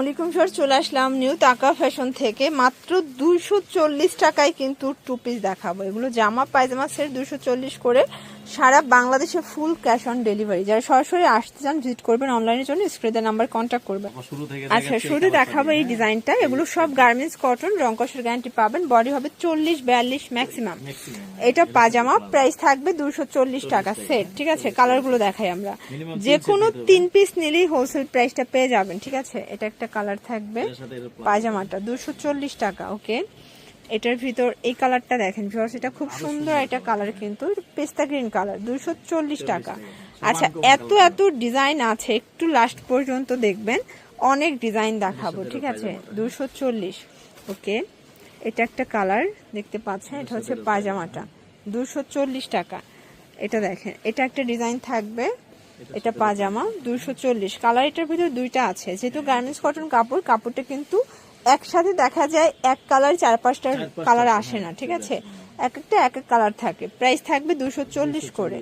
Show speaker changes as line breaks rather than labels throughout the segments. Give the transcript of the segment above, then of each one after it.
আলাইকুম চলে আসলাম নিউ তাকা ফ্যাশন থেকে। মাত্র দুইশো চল্লিশ টাকায় কিন্তু টু পিস দেখাবো। এগুলো জামা, পায়জামা সেট দুইশো চল্লিশ করে। সারা বাংলাদেশে ফুল ক্যাশ অন ডেলিভারি যারা সরাসরি আসতে চান ভিজিট করবেন অনলাইনের জন্য স্ক্রিনের নাম্বার কন্ট্যাক্ট করবেন। আচ্ছা শুরু দেখাবো এই ডিজাইনটা এগুলো সব গার্মেন্টস কটন রংকসের গ্যারান্টি পাবেন। বডি হবে চল্লিশ বিয়াল্লিশ ম্যাক্সিমাম এটা পাজামা প্রাইস থাকবে দুশো চল্লিশ টাকা সেট ঠিক আছে? কালারগুলো দেখাই আমরা। যে কোনো তিন পিস নিলেই হোলসেল প্রাইসটা পেয়ে যাবেন ঠিক আছে? এটা একটা কালার থাকবে। পাজামাটা দুশো চল্লিশ টাকা ওকে এটার ভিতর এই কালারটা দেখেন ভিউয়ার্স এটা খুব সুন্দর একটা কালার। কিন্তু পেস্তা গ্রিন কালার দুশো চল্লিশ টাকা। আচ্ছা এত এত ডিজাইন আছে একটু লাস্ট পর্যন্ত দেখবেন অনেক ডিজাইন দেখাবো ঠিক আছে? দুশো চল্লিশ ওকে? এটা একটা কালার দেখতে পাচ্ছেন এটা হচ্ছে পাজামাটা দুশো চল্লিশ টাকা। এটা দেখেন এটা একটা ডিজাইন থাকবে এটা পাজামা দুশো চল্লিশ। কালার এটার ভিতরে দুইটা আছে। যেহেতু গার্মেন্টস কটন কাপড় কাপড়টা কিন্তু একসাথে দেখা যায় এক কালার চার পাঁচটা কালার আসে না ঠিক আছে? এক একটা এক এক কালার থাকে। প্রাইস থাকবে দুশো চল্লিশ করে।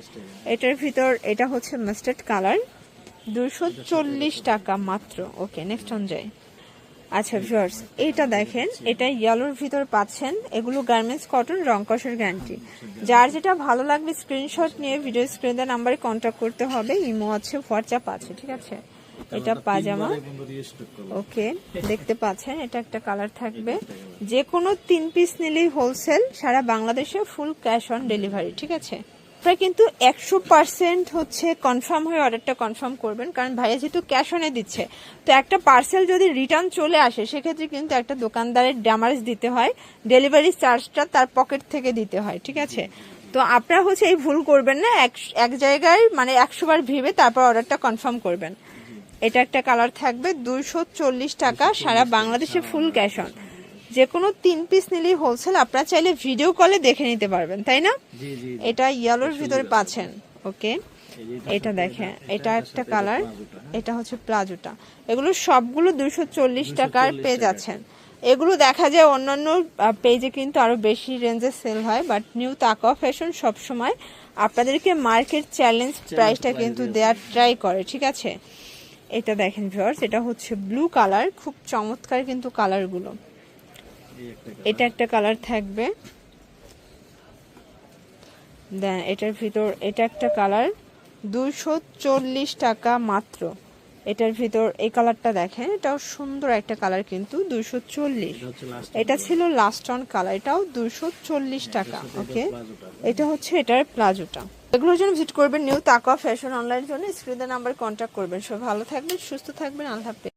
এটার ভিতর এটা হচ্ছে মাস্টার্ড কালার দুশো চল্লিশ টাকা মাত্র। ওকে নেক্সট অন যাই। আচ্ছা ভিউয়ার্স এইটা দেখেন এটা ইয়েলোর ভিতর পাচ্ছেন। এগুলো গার্মেন্টস কটন রংকসের গ্যারান্টি যার যেটা ভালো লাগবে স্ক্রিনশট নিয়ে ভিডিও স্ক্রিনে নাম্বারে কন্ট্যাক্ট করতে হবে। ইমো আছে হোয়াটসঅ্যাপ আছে ঠিক আছে? এটা পাজামা। ওকে দেখতে পাচ্ছেন এটা একটা কালার থাকবে। যে কোনো তিন পিস নিলেই হোলসেল সারা বাংলাদেশে ফুল ক্যাশ অন ডেলিভারি ঠিক আছে? আপনারা কিন্তু একশো পার্সেন্ট হচ্ছে কনফার্ম হয়ে অর্ডারটা কনফার্ম করবেন কারণ ভাইয়া যেহেতু ক্যাশ অনে দিচ্ছে। তো একটা পার্সেল যদি রিটার্ন চলে আসে সেক্ষেত্রে কিন্তু একটা দোকানদারের ড্যামারেজ দিতে হয় ডেলিভারি চার্জটা তার পকেট থেকে দিতে হয় ঠিক আছে? তো আপনারা হচ্ছে এই ভুল করবেন না এক এক জায়গায় মানে একশোবার ভেবে তারপর অর্ডারটা কনফার্ম করবেন। এটা একটা কালার থাকবে দুইশো চল্লিশ টাকা সারা বাংলাদেশে ফুল ক্যাশ অন যে কোনো তিন পিস নিলেই হোলসেল আপনারা চাইলে ভিডিও কলে দেখে নিতে পারবেন তাই না? এটা ইয়েলোর ভিতরে পাচ্ছেন ওকে এটা দেখেন এটা একটা কালার এটা হচ্ছে প্লাজোটা। এগুলো সবগুলো দুইশো চল্লিশ টাকার পেয়ে যাচ্ছেন। এগুলো দেখা যায় অন্যান্য পেজে কিন্তু আরও বেশি রেঞ্জে সেল হয় বাট নিউ তাকা ফ্যাশন সবসময় আপনাদেরকে মার্কেট চ্যালেঞ্জ প্রাইসটা কিন্তু দেওয়ার ট্রাই করে ঠিক আছে? এটা দেখেন ভিউয়ার্স এটা হচ্ছে ব্লু কালার খুব চমৎকার কিন্তু কালারগুলো এটা একটা কালার থাকবে। দেন এটার ভিতর এটা একটা কালার। দুশো চল্লিশ টাকা মাত্র। এটার ভিতর এই কালারটা দেখেন এটাও সুন্দর একটা কালার কিন্তু দুশো চল্লিশ।
এটা
ছিল লাস্ট অন কালার এটাও দুশো চল্লিশ টাকা ওকে? এটা হচ্ছে এটার প্লাজোটা। এগুলো যেন ভিজিট করবেন নিউ তাকা ফ্যাশন অনলাইন জন্য স্ক্রিনের নাম্বার কন্ট্যাক্ট করবেন। সব ভালো থাকবেন সুস্থ থাকবেন আল্লাহ